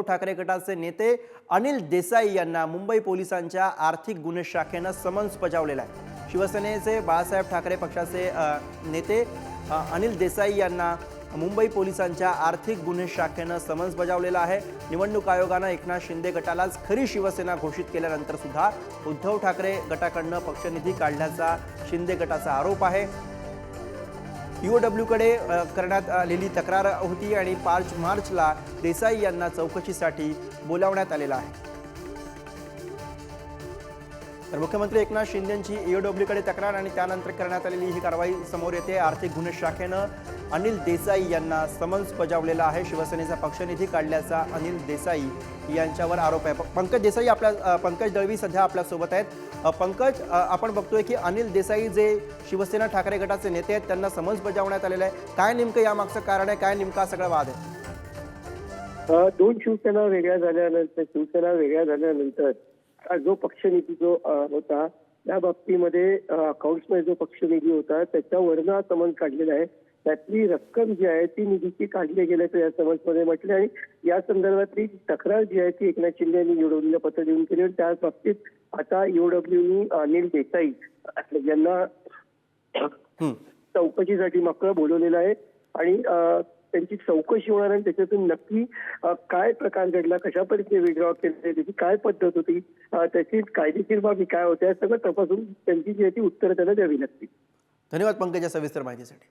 उद्धव ठाकरे गटाचे नेते अनिल देसाई यांना मुंबई पोलिसांच्या आर्थिक गुन्हे शाखेनं समन्स बजावलेला आहे. शिवसेनेचे बाळासाहेब ठाकरे पक्षाचे नेते अनिल देसाई यांना मुंबई पोलिसांच्या आर्थिक गुन्हे शाखेनं समन्स बजावलेला आहे. निवडणूक आयोगानं एकनाथ शिंदे गटालाच खरी शिवसेना घोषित केल्यानंतर सुद्धा उद्धव ठाकरे गटाकडनं पक्षनिधी काढल्याचा शिंदे गटाचा आरोप आहे. यू डब्ल्यूकडे करण्यात आलेली तक्रार होती आणि पाच मार्चला देसाई यांना चौकशीसाठी बोलावण्यात आलेला आहे. तर मुख्यमंत्री एकनाथ शिंदेची ईओडब्ल्यूकडे तक्रार आणि त्यानंतर करण्यात आलेली ही कारवाई समोर येते. आर्थिक गुन्हे शाखेनं अनिल देसाई यांना समन्स बजावलेला आहे. शिवसेनेचा पक्षनिधी काढल्याचा अनिल देसाई यांच्यावर आरोप आहे. पंकज देसाई आपल्या पंकज दळवी सध्या आपल्यासोबत आहेत. पंकज आपण बघतोय की अनिल देसाई जे शिवसेना ठाकरे गटाचे नेते आहेत त्यांना समन्स बजावण्यात आलेलं आहे. काय नेमकं यामागचं कारण आहे? काय नेमका सगळा वाद आहे? दोन शिवसेना वेगळ्या झाल्यानंतर शिवसेना वेगळ्या झाल्यानंतर जो पक्षनिधी जो होता त्या बाबतीमध्ये अकाउंट्समध्ये जो पक्षनिधी होता त्याच्यावरनं हा समन्स काढलेला आहे त्यातली रक्कम जी आहे ती निधीची काढली गेल्याचं या समन्समध्ये म्हटलं आणि या संदर्भातली तक्रार जी आहे ती एकनाथ शिंदे यांनी निवडवलेलं पत्र देऊन केली आणि त्या बाबतीत आता ईओडब्ल्यूनी अनिल देसाई यांना. चौकशीसाठी मात्र बोलवलेलं आहे आणि त्यांची चौकशी होणार आणि त्याच्यातून नक्की काय प्रकार घडला कशा पद्धतीने विड्रॉ केले त्याची काय पद्धत होती त्याची कायदेशीर बाबी काय होत्या हे सगळं तपासून त्यांची जी आहे ती उत्तरं त्यांना द्यावी लागतील. धन्यवाद पंकज सविस्तर माहितीसाठी.